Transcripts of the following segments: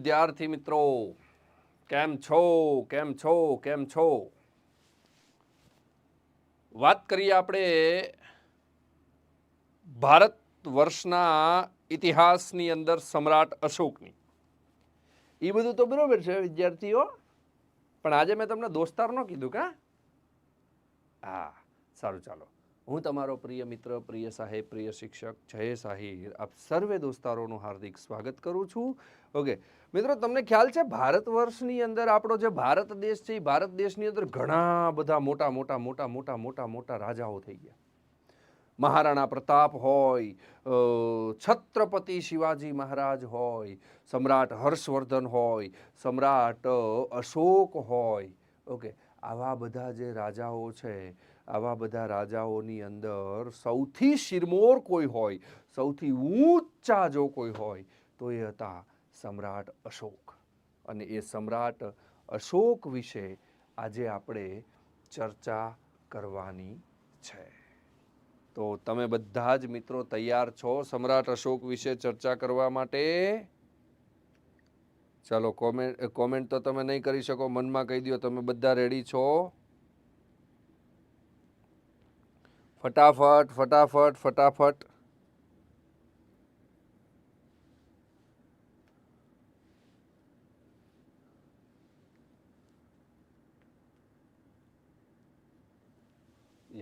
વિદ્યાર્થી મિત્રો, કેમ છો કેમ છો કેમ છો? વાત કરીએ આપણે ભારત વર્ષના ઇતિહાસની અંદર સમ્રાટ અશોકની. એ બધું તો બરોબર છે વિદ્યાર્થીઓ, પણ આજે મેં તમને દોસ્તાર ન કીધું કા? હા, સારું ચાલો. હું તમારો પ્રિય મિત્ર, પ્રિય સાહેબ, પ્રિય શિક્ષક જય સાહિર આપ સર્વે દોસ્તારોનું હાર્દિક સ્વાગત કરું છું. ઓકે મિત્રો, તમને ખ્યાલ છે, ભારત વર્ષની અંદર આપણો જે ભારત દેશ છે, એ ભારત દેશની અંદર ઘણા બધા મોટા મોટા મોટા મોટા મોટા મોટા રાજાઓ થઈ ગયા. મહારાણા પ્રતાપ હોય છત્રપતિ શિવાજી મહારાજ હોય, સમ્રાટ હર્ષવર્ધન હોય, સમ્રાટ અશોક હોય, ઓકે. આવા બધા જે રાજાઓ છે, આવા બધા રાજાઓની અંદર સૌથી શિરમોર કોઈ હોય, સૌથી ઊંચા જો કોઈ હોય, તો એ હતા સમ્રાટ અશોક. અને એ સમ્રાટ અશોક વિશે આજે આપણે ચર્ચા કરવાની છે. તો તમે બધા જ મિત્રો તૈયાર છો સમ્રાટ અશોક વિશે ચર્ચા કરવા માટે? ચાલો, કોમેન્ટ કોમેન્ટ તો તમે નહીં કરી શકો, મનમાં કહી દો તમે બધા રેડી છો? ફટાફટ ફટાફટ ફટાફટ.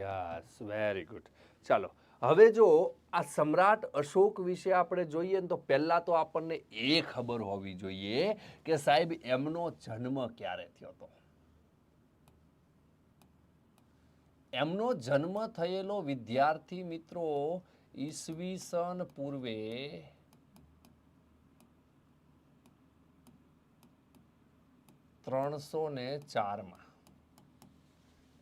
યસ વેરી ગુડ ચાલો, હવે જો આ સમ્રાટ અશોક વિશે આપણે જોઈએ ને તો પહેલાં તો આપણને એ ખબર હોવી જોઈએ કે સાહેબ, એમનો જન્મ ક્યારે થયો હતો? એમનો જન્મ થયેલો, વિદ્યાર્થી મિત્રો ઈસવીસન પૂર્વે ત્રણસો ને ચારમાં.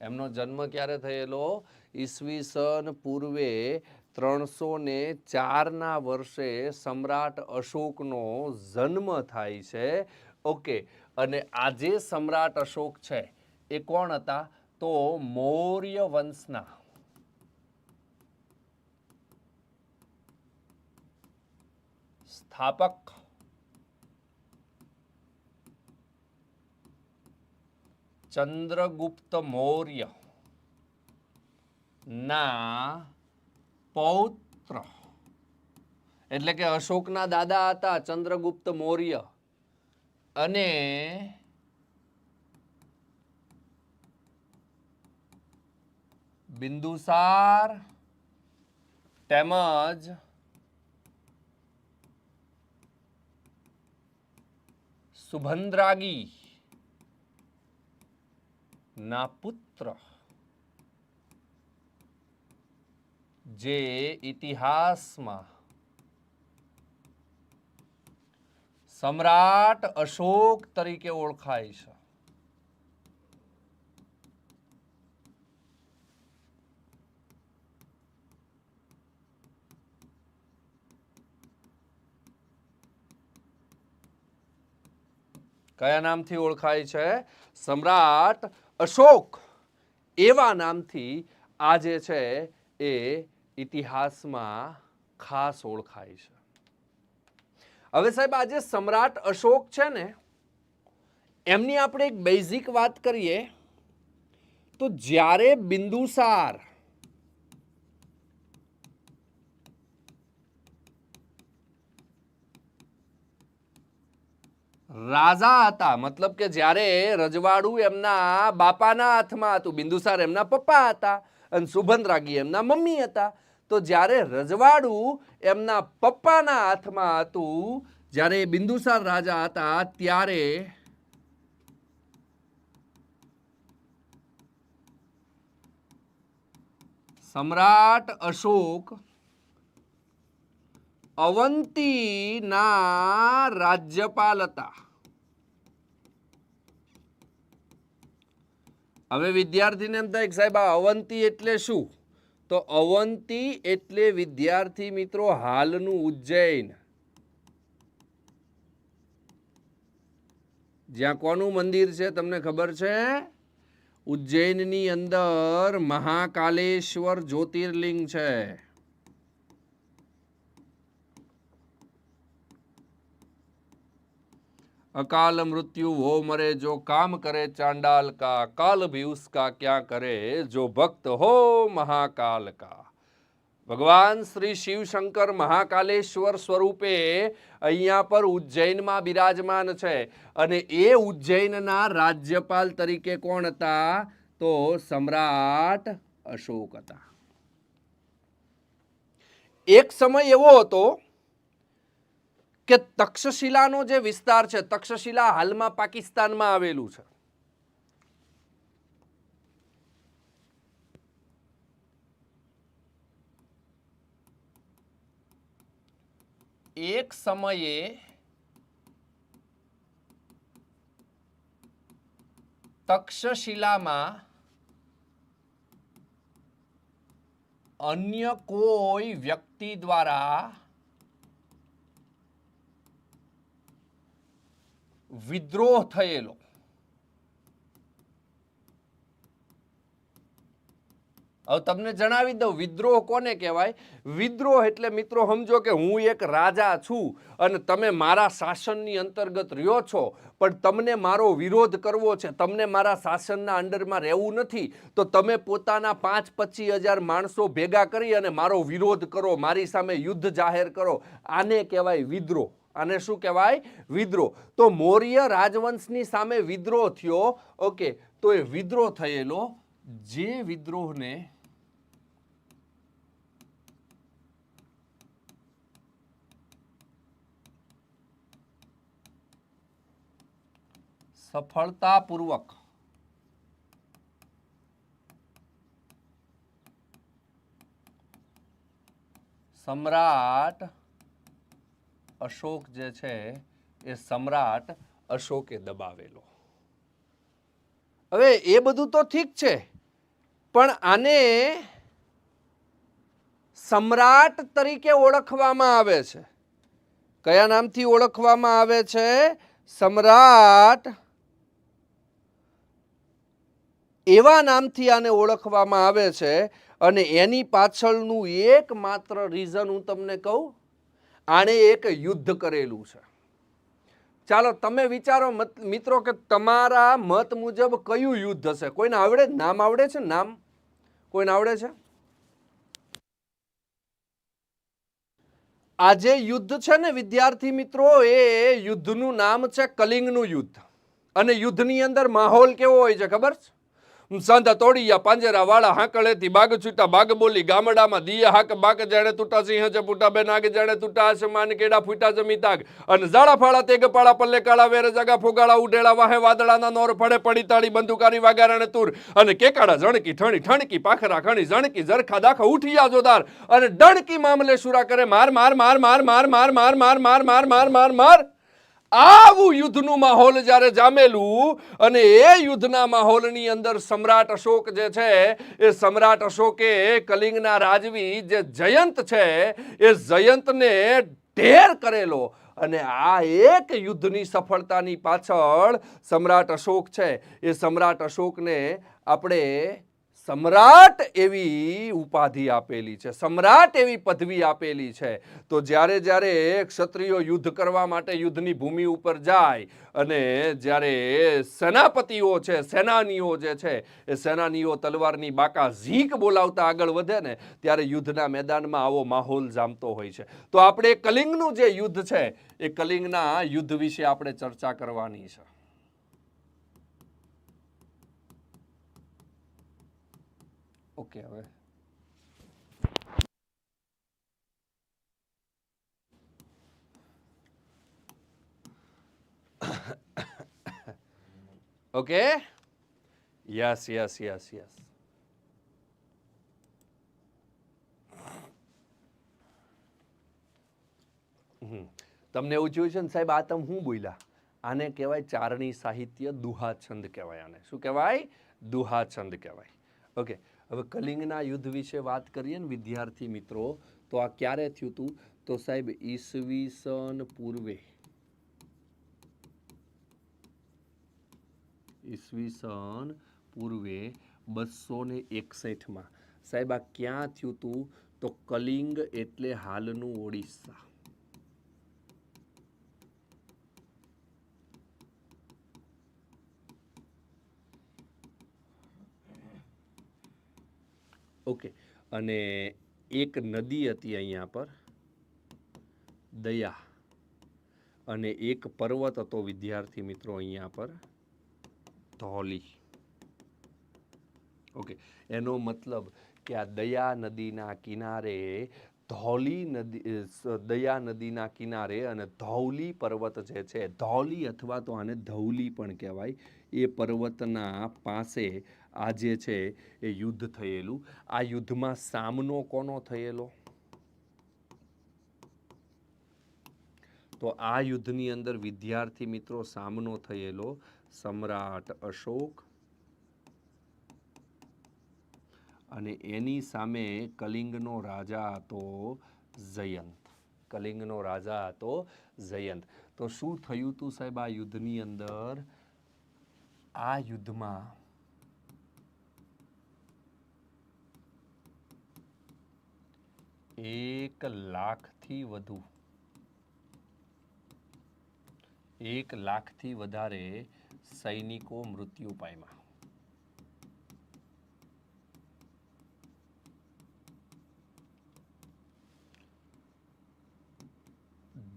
એમનો જન્મ ક્યારે થયેલો? ઈસવીસન પૂર્વે ત્રણસો ને ચારના વર્ષે સમ્રાટ અશોકનો જન્મ થાય છે. ઓકે, અને આજે સમ્રાટ અશોક છે, એ કોણ હતા? તો મૌર્ય વંશના. સ્થાપક ચંદ્રગુપ્ત મૌર્ય ના પૌત્ર. એટલે કે અશોકના દાદા હતા ચંદ્રગુપ્ત મૌર્ય અને બિંદુસાર તેમજ સુભદ્રાગી. ના પુત્ર. જે ઇતિહાસમાં સમ્રાટ અશોક તરીકે ઓળખાય છે. કયા નામથી ઓળખાય છે? સમ્રાટ અશોક, એવા નામથી આ જે છે એ ઇતિહાસમાં ખાસ ઓળખાય છે. હવે સાહેબ આજે સમ્રાટ અશોક છે ને, એમની આપણે એક બેઝિક વાત કરીએ, તો જ્યારે બિંદુસાર રાજા હતા. મતલબ કે જ્યારે રજવાડું એમના બાપાના હાથમાં હતું, બિંદુસાર એમના પપ્પા હતા અને સુભદ્રાગી એમના મમ્મી હતા. તો જ્યારે રજવાડું એમના પપ્પાના હાથમાં હતું, જ્યારે બિંદુસાર રાજા હતા, ત્યારે સમ્રાટ અશોક અવંતીના રાજ્યપાલ હતા. હવે વિદ્યાર્થીને એમ થાય કે સાહેબ, આ અવંતી એટલે શું? તો અવંતી એટલે વિદ્યાર્થી મિત્રો હાલનું ઉજ્જૈન. જ્યાં કોનું મંદિર છે તમને ખબર છે? ઉજ્જૈનની અંદર મહાકાલેશ્વર જ્યોતિર્લિંગ છે. અકાલ મૃત્યુ વો મરે જો કામ કરે ચાંડાલ કા કાલ ભી ઉસકા ક્યાં કરે જો ભક્ત હો મહાકાલ કા ભગવાન શ્રી શિવશંકર મહાકાલેશ્વર સ્વરૂપે અહીંયા પર ઉજ્જૈનમાં બિરાજમાન છે અને એ ઉજ્જૈનના રાજ્યપાલ તરીકે કોણ હતા તો સમ્રાટ અશોક હતા। એક સમય એવો હતો કે તક્ષશિલાનો જે વિસ્તાર છે, તક્ષશિલા હાલમાં પાકિસ્તાનમાં આવેલું છે. એક સમયે તક્ષશિલામાં અન્ય કોઈ વ્યક્તિ દ્વારા વિદ્રોહ થયેલો. હવે તમને જણાવી દઉં, વિદ્રોહ કોને કહેવાય? વિદ્રોહ એટલે મિત્રો સમજો કે હું એક રાજા છું અને તમે મારા શાસનની અંતર્ગત રહ્યો છો, પણ તમને મારો વિરોધ કરવો છે. તમને મારા શાસનના અંડરમાં રહેવું નથી, તો તમે પોતાના પાંચ પચીસ હજાર માણસો ભેગા કરી અને મારો વિરોધ કરો, મારી સામે યુદ્ધ જાહેર કરો. આને કહેવાય વિદ્રોહ. આને શું કહેવાય? વિદ્રોહ. તો મૌર્ય રાજવંશની સામે વિદ્રોહ થયો. ઓકે, તો એ વિદ્રોહ થયેલો. જે વિદ્રોહને સફળતાપૂર્વક સમ્રાટ અશોક જે છે એ સમ્રાટ અશોકે દબાવેલો. હવે એ બધું તો ઠીક છે, પણ આને સમ્રાટ તરીકે ઓળખવામાં આવે છે. કયા નામથી ઓળખવામાં આવે છે? સમ્રાટ એવા નામથી આને ઓળખવામાં આવે છે અને એની પાછળનું એકમાત્ર રીઝન હું તમને કહું આણે એક યુદ્ધ કરેલું છે. ચાલો, તમે વિચારો મત- મિત્રો, કે તમારા મત મુજબ કયું યુદ્ધ હશે? કોઈને આવડે નામ આવડે છે? નામ? કોઈને આવડે છે? આ જે યુદ્ધ છે ને, વિદ્યાર્થી મિત્રો, એ યુદ્ધનું નામ છે કલિંગનું યુદ્ધ. અને યુદ્ધની અંદર માહોલ કેવો હોય છે, ખબર છે? સાંધા તોડીયા પાંજરા વાળા હાંકળેથી બાગ છૂટા બાગ બોલી ગામડામાં દિયા હાક બાક જાણે તૂટા સિંહ છે પૂટા બે નાગ જાણે તૂટા આસમાન કેડા ફૂટા જમી તાગ અને ઝાડા ફાળા તેગ પાળા પલ્લે કાળા વેર જગા ફુગાળા ઉડેલા વાહે વાદળાના નોર ફળે પડી તાળી બંદુકારી વાગારાને તુર અને કેકાડા જણકી ઠણી ઠણકી પાખરા ખણી જણકી જરખા દાખા ઉઠિયા જોદાર અને ડણકી મામલે સુરા કરે માર માર માર માર માર માર માર માર માર માર માર માર માર આવું યુદ્ધનું માહોલ જ્યારે જામેલું અને એ યુદ્ધના માહોલની અંદર સમ્રાટ અશોક જે છે, એ સમ્રાટ અશોકે કલિંગના રાજવી જે જયંત છે, એ જયંતને ઢેર કરેલો અને આ એક યુદ્ધની સફળતાની પાછળ સમ્રાટ અશોક છે. એ સમ્રાટ અશોકને આપણે સમ્રાટ એવી ઉપાધિ આપેલી છે, સમ્રાટ એવી પદવી આપેલી છે. તો જ્યારે જ્યારે ક્ષત્રિયો યુદ્ધ કરવા માટે યુદ્ધની ભૂમિ ઉપર જાય અને જ્યારે સેનાપતિઓ છે, સેનાનીઓ જે છે, એ સેનાનીઓ તલવારની બાકા ઝીક બોલાવતા આગળ વધે ને, ત્યારે યુદ્ધના મેદાનમાં આવો માહોલ જામતો હોય છે. તો આપણે કલિંગનું જે યુદ્ધ છે, એ કલિંગના યુદ્ધ વિશે આપણે ચર્ચા કરવાની છે. ઓકે હવે. Okay yes yes yes yes તમને એવું જોયું છે ને સાહેબ, આ તમે હું બોલ્યા? આને કહેવાય ચારણી સાહિત્ય દુહા છંદ કહેવાય આને. શું કહેવાય? દુહા છંદ કહેવાય. ઓકે હવે કલિંગના યુદ્ધ વિશે વાત કરીએ ને વિદ્યાર્થી મિત્રો, તો આ ક્યારે થયું હતું તો સાહેબ, ઈસવીસન પૂર્વે. ઈસવીસન પૂર્વે બસો ને એકસઠમાં. સાહેબ, આ ક્યાં થયું હતું તો કલિંગ એટલે હાલનું ઓડિશા. ઓકે. અને એક નદી હતી અહીંયા પર, દયા. અને એક પર્વત હતો, વિદ્યાર્થી મિત્રો, અહીંયા પર, ધોલી. ઓકે. એનો મતલબ કે આ દયા નદીના કિનારે, ધૌલી નદી દયા નદીના કિનારે અને ધૌલી પર્વત જે છે, ધૌલી અથવા તો આને ધૌલી પણ કહેવાય, એ પર્વતના પાસે આ છે એ યુદ્ધ થયેલું. આ યુદ્ધમાં સામનો કોનો થયેલો? તો આ યુદ્ધની અંદર વિદ્યાર્થી મિત્રો સામનો થયેલો સમ્રાટ અશોક અને એની સામે કલિંગનો રાજા હતો જયંત. કલિંગનો રાજા હતો જયંત. તો શું થયું હતું સાહેબ આ યુદ્ધની અંદર? આ યુદ્ધમાં એક લાખથી વધુ એક લાખથી વધારે સૈનિકો મૃત્યુ પામ્યા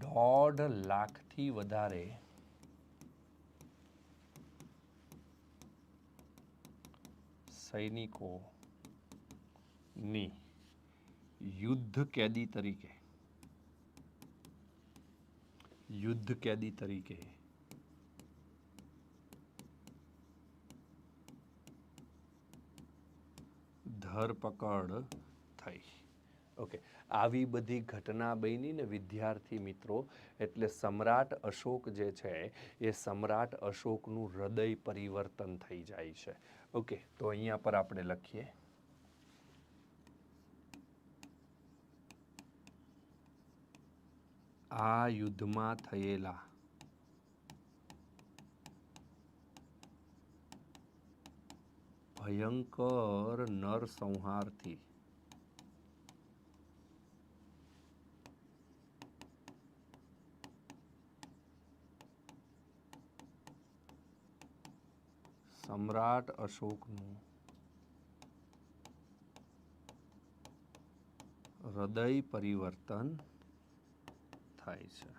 દોઢ લાખથી વધારે સૈનિકોની યુદ્ધ કેદી તરીકે. યુદ્ધ કેદી તરીકે. ધરપકડ થઈ. ઓકે આવી બધી ઘટના બની ને વિદ્યાર્થી મિત્રો, એટલે સમ્રાટ અશોક જે છે, એ સમ્રાટ અશોકનું હૃદય પરિવર્તન થઈ જાય છે. ઓકે તો અહીંયા પર આપણે લખીએ. આ યુદ્ધમાં થયેલા. ભયંકર નરસંહારથી. સમ્રાટ અશોકનું હૃદય પરિવર્તન થાય છે.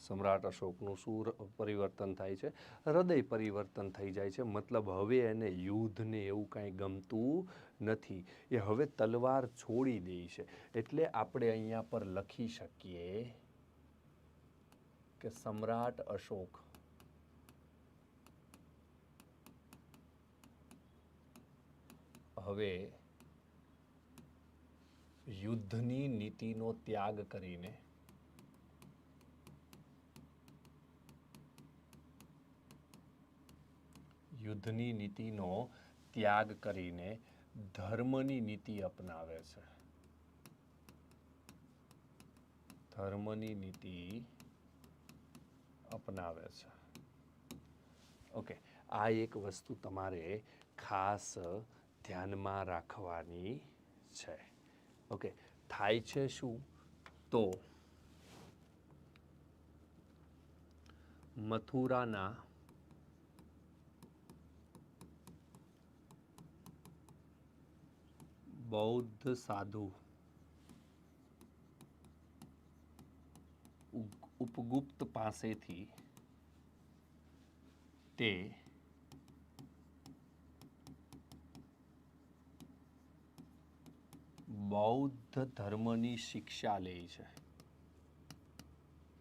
સમ્રાટ અશોકનું શું પરિવર્તન થાય છે, હૃદય પરિવર્તન થઈ જાય છે, મતલબ હવે એને યુદ્ધને એવું કાંઈ ગમતું નથી. એ હવે તલવાર છોડી દે છે. એટલે આપણે અહીંયા પર લખી શકીએ કે સમ્રાટ અશોક હવે યુદ્ધની નીતિનો ત્યાગ કરીને યુદ્ધની નીતિનો ત્યાગ કરીને ધર્મની નીતિ અપનાવે છે. ધર્મની નીતિ અપનાવે છે. ઓકે, આ એક વસ્તુ તમારે ખાસ ધ્યાનમાં રાખવાની છે. ઓકે થાય છે શું તો મથુરાના બૌદ્ધ સાધુ ઉપ- ઉપગુપ્ત પાસેથી તે બૌદ્ધ ધર્મની શિક્ષા લે છે.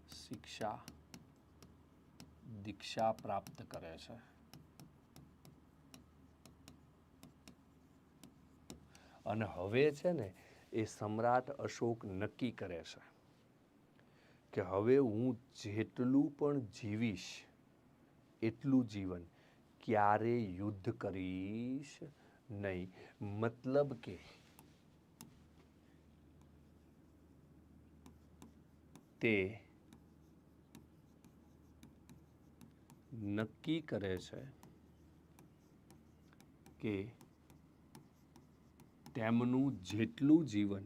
શિક્ષા દીક્ષા પ્રાપ્ત કરે છે. અને હવે છે ને, એ સમ્રાટ અશોક નક્કી કરે છે કે હવે હું જેટલું પણ જીવીશ, એટલું જીવન ક્યારે યુદ્ધ કરીશ નહીં. મતલબ કે તે નક્કી કરે છે કે તેમનું જેટલું જીવન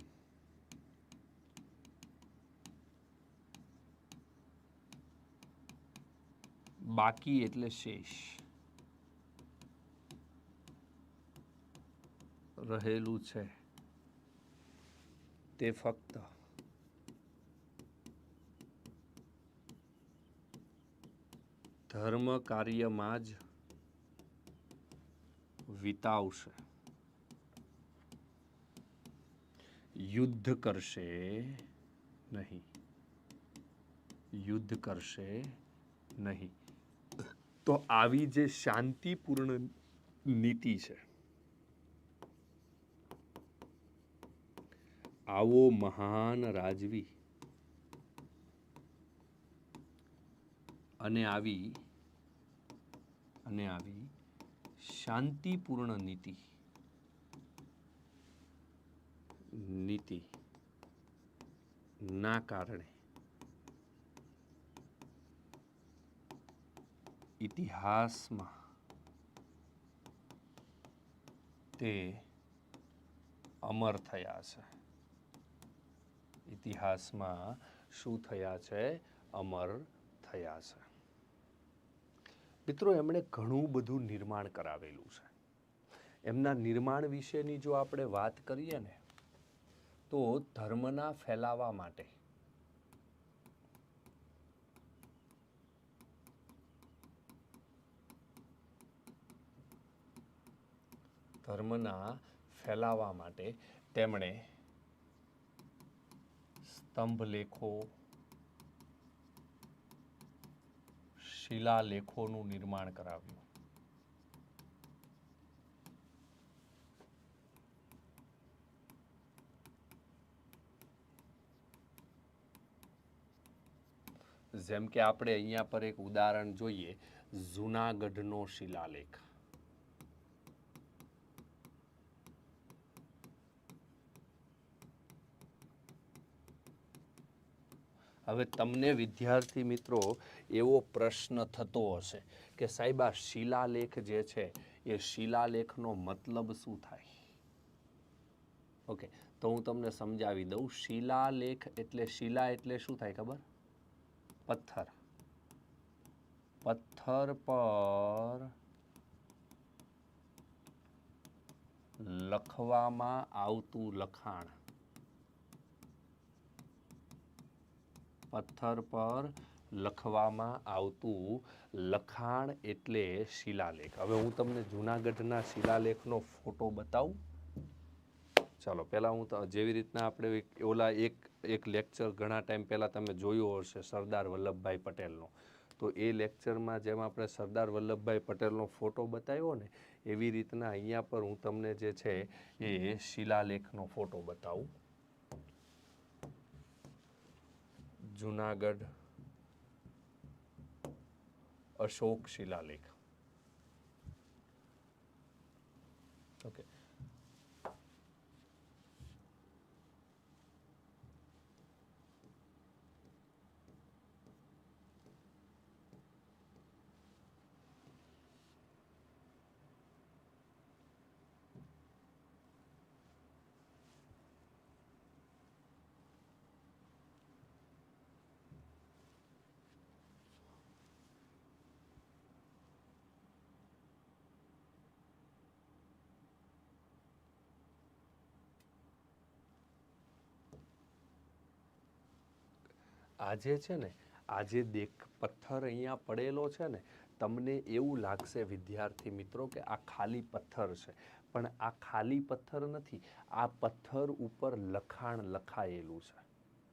બાકી એટલે શેષ રહેલું છે તે ફક્ત ધર્મ કાર્યમાં જ વિતાવશે. યુદ્ધ કરશે નહીં. યુદ્ધ કરશે નહીં. તો આવી જે શાંતિપૂર્ણ નીતિ છે, આવો મહાન રાજવી અને આવી અને આવી શાંતિપૂર્ણ નીતિ. નીતિ ના કારણે ઇતિહાસમાં તે અમર થયા છે. ઇતિહાસમાં શું થયા છે? અમર થયા છે. મિત્રો, એમણે ઘણું બધું નિર્માણ કરાવેલું છે. એમના નિર્માણ વિશેની જો આપણે વાત કરીએ ને, તો ધર્મના ફેલાવા માટે ધર્મના ફેલાવા માટે તેમણે સ્તંભ લેખો શિલાલેખોનું નિર્માણ કરાવ્યું. જેમ કે આપણે અહીંયા પર એક ઉદાહરણ જોઈએ જૂનાગઢનો શિલાલેખ. હવે તમને વિદ્યાર્થી મિત્રો એવો પ્રશ્ન થતો હશે કે સાહેબ, આ શિલાલેખ જે છે, એ શિલાલેખનો મતલબ શું થાય? ઓકે તો હું તમને સમજાવી દઉં. શિલાલેખ એટલે શિલા એટલે શું થાય ખબર? પથ્થર. પથ્થર પર લખવામાં આવતું લખાણ. પથ્થર પર લખવામાં આવતું લખાણ એટલે શિલાલેખ. હવે હું તમને જૂનાગઢના શિલાલેખનો ફોટો બતાવું. ચાલો, પહેલાં હું જેવી રીતના આપણે ઓલા એક એક લેક્ચર ઘણા ટાઈમ પહેલાં તમે જોયો હશે, સરદાર વલ્લભભાઈ પટેલનો. તો એ લેક્ચરમાં જેમ આપણે સરદાર વલ્લભભાઈ પટેલનો ફોટો બતાવ્યો ને, એવી રીતના અહીંયા પર હું તમને જે છે એ શિલાલેખનો ફોટો બતાવું. જુનાગઢ અશોક શિલાલેખ ઓકે આજે છે ને, આજે દેખ પથ્થર અહીંયા પડેલો છે ને, તમને એવું લાગશે વિદ્યાર્થી મિત્રો કે આ ખાલી પથ્થર છે. પણ આ ખાલી પથ્થર નથી, આ પથ્થર ઉપર લખાણ લખાયેલું છે.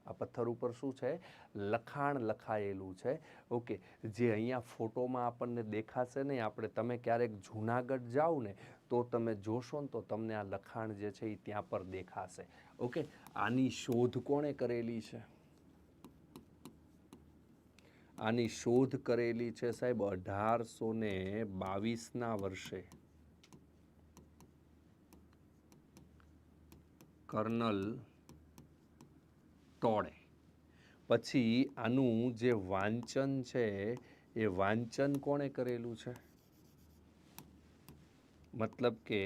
આ પથ્થર ઉપર શું છે? લખાણ લખાયેલું છે. ઓકે, જે અહીંયા ફોટોમાં આપણને દેખાશે નહીં, આપણે તમે ક્યારેક જૂનાગઢ જાઓ ને, તો તમે જોશો ને, તો તમને આ લખાણ જે છે એ ત્યાં પર દેખાશે. ઓકે, આની શોધ કોણે કરેલી છે? આની શોધ કરેલી છે સાહેબ અઢારસો ને બાવીસના વર્ષે. કર્નલ ટોળે પછી આનું જે વાંચન છે એ વાંચન કોણે કરેલું છે? મતલબ કે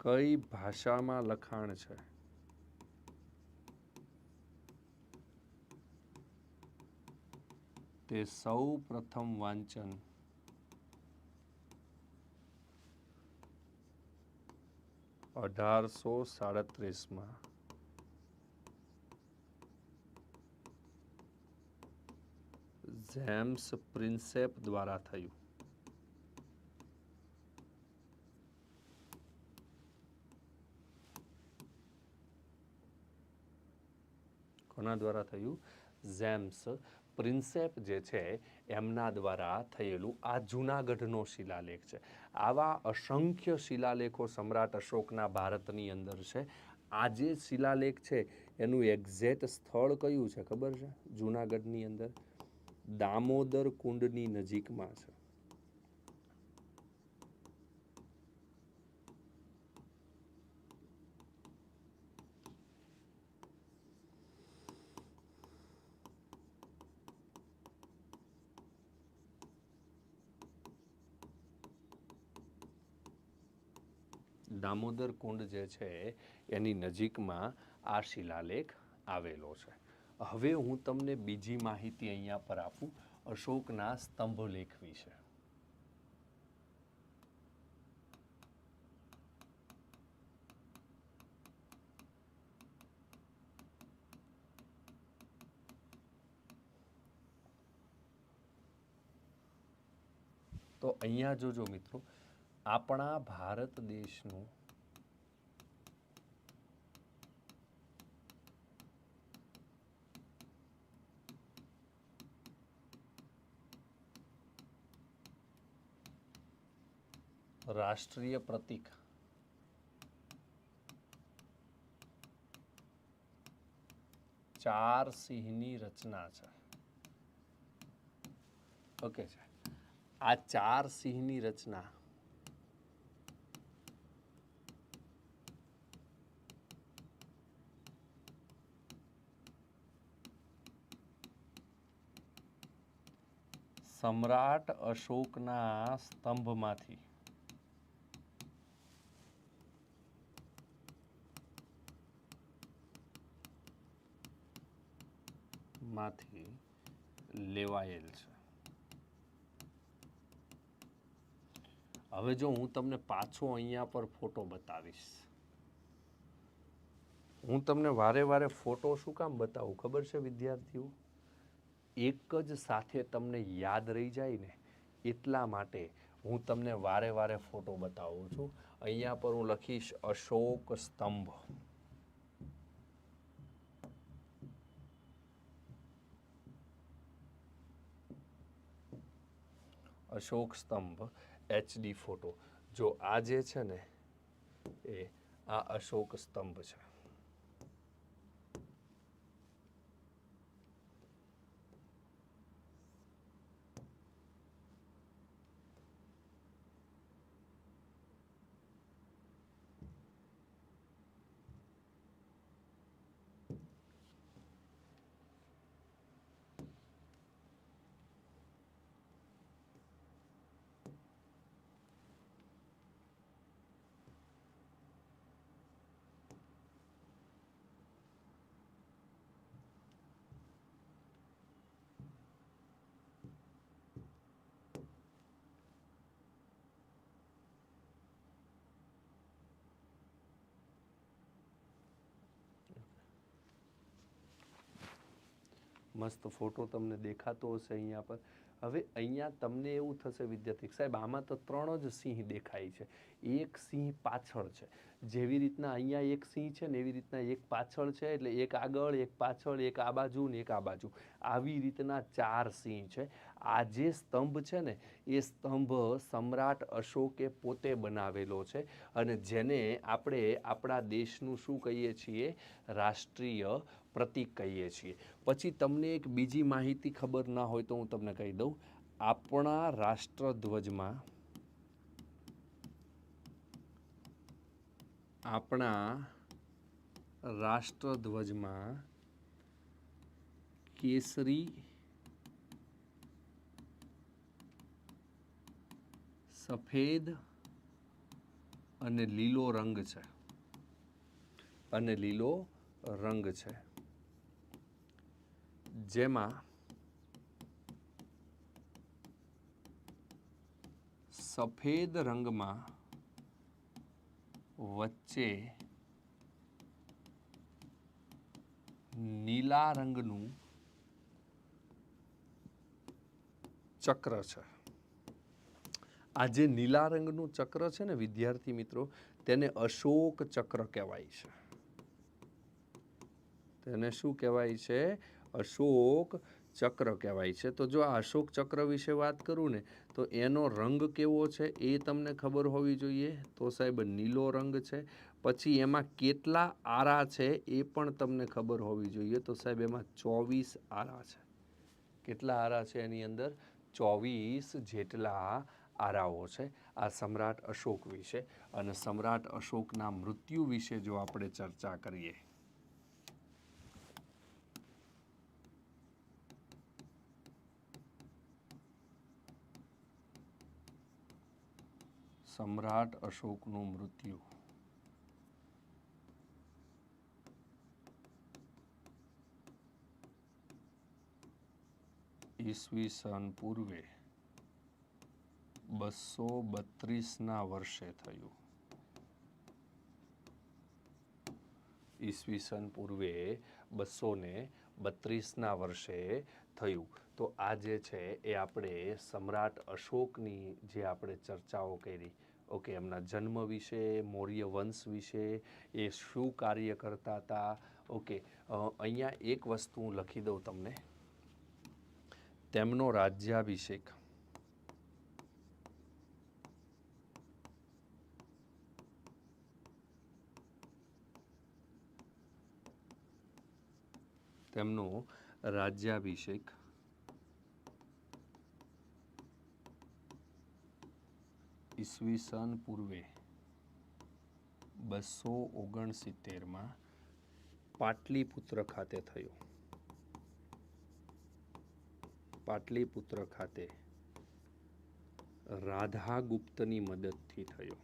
કઈ ભાષામાં લખાણ છે? ते सौ प्रथम वाचन अठार सौ साड़ीस में। जेम्स प्रिंसेप द्वारा थ द्वारा थेम्स પ્રિન્સેપ જે છે, એમના દ્વારા થયેલું આ જૂનાગઢનો શિલાલેખ છે. આવા અસંખ્ય શિલાલેખો સમ્રાટ અશોકના ભારતની અંદર છે. આ જે શિલાલેખ છે, એનું એક્ઝેક્ટ સ્થળ કયું છે ખબર છે? જૂનાગઢની અંદર? દામોદર કુંડની નજીકમાં છે. દામોદર કુંડ જે છે, એની નજીકમાં આ શિલાલેખ આવેલો છે. હવે હું તમને બીજી માહિતી અહીંયા પર આપું, અશોકના સ્તંભલેખ વિશે. તો અહીંયા જોજો મિત્રો આપણા ભારત દેશનું રાષ્ટ્રીય પ્રતીક ચાર સિંહની રચના છે. ઓકે છે. આ ચાર સિંહની રચના સમ્રાટ અશોકના સ્તંભમાંથી. માંથી લેવાયેલ છે. હવે જો હું તમને પાછો અહીંયા પર ફોટો બતાવીશ. હું તમને વારે વારે ફોટો શું કામ બતાવું? ખબર છે વિદ્યાર્થીઓ? એક જ સાથે તમને યાદ રહી જાય ને એટલા માટે હું તમને વારે વારે ફોટો બતાવું છું. અહીંયા પર હું લખીશ અશોક સ્તંભ. અશોક સ્તંભ, એચડી ફોટો. જો આ જે છે ને, એ આ અશોક સ્તંભ છે. મસ્ત ફોટો તમને દેખાતો હશે અહીંયા પર. હવે અહીંયા તમને એવું થશે વિદ્યાર્થી સાહેબ, આમાં તો ત્રણ જ સિંહ દેખાય છે. એક સિંહ પાછળ છે. જેવી રીતના અહીંયા એક સિંહ છે ને એવી રીતના એક પાછળ છે, એટલે એક આગળ, એક પાછળ, એક આ બાજુ ને એક આ બાજુ. આવી રીતના ચાર સિંહ છે. આ જે સ્તંભ છે ને, એ સ્તંભ સમ્રાટ અશોકે પોતે બનાવેલો છે અને જેને આપણે આપણા દેશનું શું કહીએ છીએ? રાષ્ટ્રીય પ્રતીક કહીએ છીએ. પછી તમને એક બીજી માહિતી ખબર ના હોય તો હું તમને કહી દઉં. આપણા રાષ્ટ્રધ્વજમાં આપણા રાષ્ટ્રધ્વજમાં કેસરી સફેદ અને લીલો રંગ છે. અને લીલો રંગ છે. જેમાં સફેદ રંગમાં વચ્ચે નીલા રંગનું ચક્ર છે. આ જે નીલા રંગનું ચક્ર છે ને, વિદ્યાર્થી મિત્રો, તેને અશોક ચક્ર કહેવાય છે. તેને શું કહેવાય છે? અશોક ચક્ર કહેવાય છે. તો જો આ અશોક ચક્ર વિશે વાત કરું ને, તો એનો રંગ કેવો છે એ તમને ખબર હોવી જોઈએ. તો સાહેબ, નીલો રંગ છે. પછી એમાં કેટલા આરા છે એ પણ તમને ખબર હોવી જોઈએ. તો સાહેબ, એમાં ચોવીસ આરા છે. કેટલા આરા છે એની અંદર? ચોવીસ જેટલા આરાઓ છે આ સમ્રાટ અશોક વિશે. અને સમ્રાટ અશોકના મૃત્યુ વિશે જો આપણે ચર્ચા કરીએ સમ્રાટ અશોકનું મૃત્યુ. ઈસવીસન પૂર્વે બસો બત્રીસના વર્ષે થયું. ઈસવીસન પૂર્વે બસો ને બત્રીસના વર્ષે થયું. તો આ જે છે એ આપણે સમ્રાટ અશોકની જે આપણે ચર્ચાઓ કરી ઓકે, એમના જન્મ વિશે, મૌર્ય વંશ વિશે, એ શું કાર્ય કરતા હતા? ઓકે અહીંયા એક વસ્તુ હું લખી દઉં તમને. તેમનો રાજ્યાભિષેક. તેમનો રાજ્યાભિષેક. ઈસવીસન પૂર્વે બસો ઓગણસિત્તેરમાં પાટલીપુત્ર ખાતે થયો. પાટલીપુત્ર ખાતે રાધાગુપ્તની મદદથી થયો.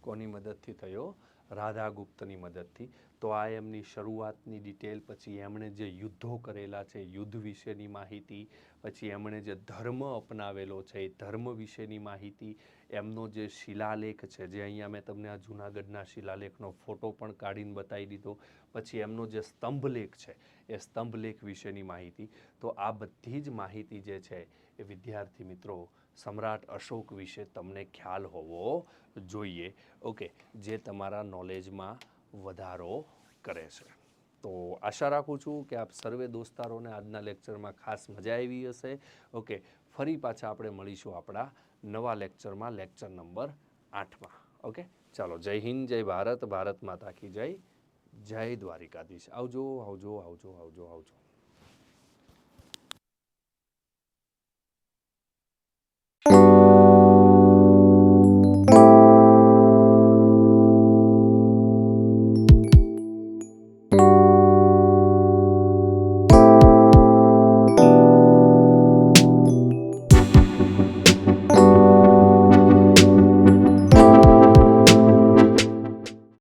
કોની મદદથી થયો? રાધાગુપ્તની મદદથી. તો આ એમની શરૂઆતની ડિટેલ પછી એમણે જે યુદ્ધો કરેલા છે, યુદ્ધ વિશેની માહિતી પછી એમણે જે ધર્મ અપનાવેલો છે, એ ધર્મ વિશેની માહિતી, એમનો જે શિલાલેખ છે, જે અહીંયા મેં તમને આ જૂનાગઢના શિલાલેખનો ફોટો પણ કાઢીને બતાવી દીધો, પછી એમનો જે સ્તંભલેખ છે, એ સ્તંભલેખ વિશેની માહિતી. તો આ બધી જ માહિતી જે છે, એ વિદ્યાર્થી મિત્રો, સમ્રાટ અશોક વિશે તમને ખ્યાલ હોવો જોઈએ. ઓકે, જે તમારા નોલેજમાં વધારો કરે છે. તો આશા રાખું છું કે આપ સર્વે દોસ્તારોને આજના લેક્ચરમાં ખાસ મજા આવી હશે. ઓકે, ફરી પાછા આપણે મળીશું આપણા નવા લેક્ચરમાં, લેક્ચર નંબર આઠમાં. ઓકે, ચાલો, જય હિન્દ, જય ભારત ભારત માતા કી જય. જય દ્વારિકાધીશ. આવજો આવજો આવજો આવજો આવજો.